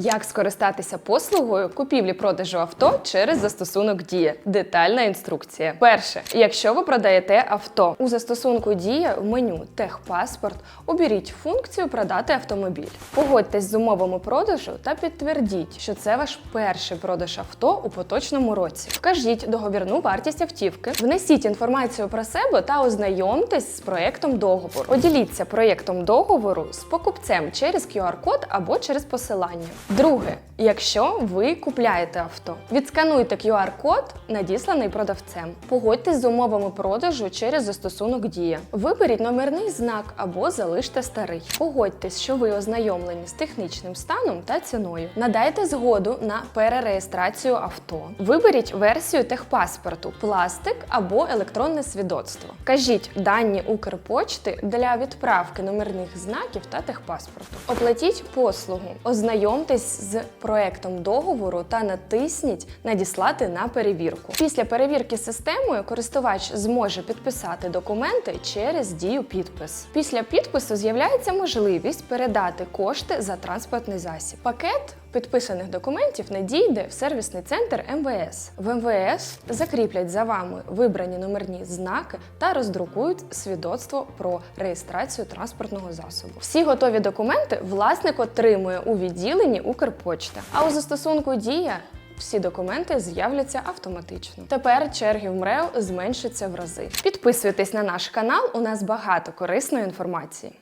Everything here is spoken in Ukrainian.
Як скористатися послугою купівлі-продажу авто через застосунок Дія? Детальна інструкція. Перше, якщо ви продаєте авто у застосунку Дія в меню Техпаспорт оберіть функцію Продати автомобіль. Погодьтесь з умовами продажу та підтвердіть, що це ваш перший продаж авто у поточному році. Вкажіть договірну вартість автівки, внесіть інформацію про себе та ознайомтесь з проєктом договору. Поділіться проєктом договору з покупцем через QR-код або через посилання. Друге, якщо ви купляєте авто, відскануйте QR-код, надісланий продавцем. Погодьтесь з умовами продажу через застосунок Дія. Виберіть номерний знак або залиште старий. Погодьтесь, що ви ознайомлені з технічним станом та ціною. Надайте згоду на перереєстрацію авто. Виберіть версію техпаспорту, пластик або електронне свідоцтво. Кажіть дані Укрпочти для відправки номерних знаків та техпаспорту. Оплатіть послугу, ознайомтесь з проектом договору та натисніть Надіслати на перевірку. Після перевірки системою користувач зможе підписати документи через дію підпис. Після підпису з'являється можливість передати кошти за транспортний засіб. Пакет підписаних документів надійде в сервісний центр МВС. В МВС закріплять за вами вибрані номерні знаки та роздрукують свідоцтво про реєстрацію транспортного засобу. Всі готові документи власник отримує у відділенні Укрпочта. А у застосунку Дія всі документи з'являться автоматично. Тепер черги в МРЕО зменшаться в рази. Підписуйтесь на наш канал, у нас багато корисної інформації.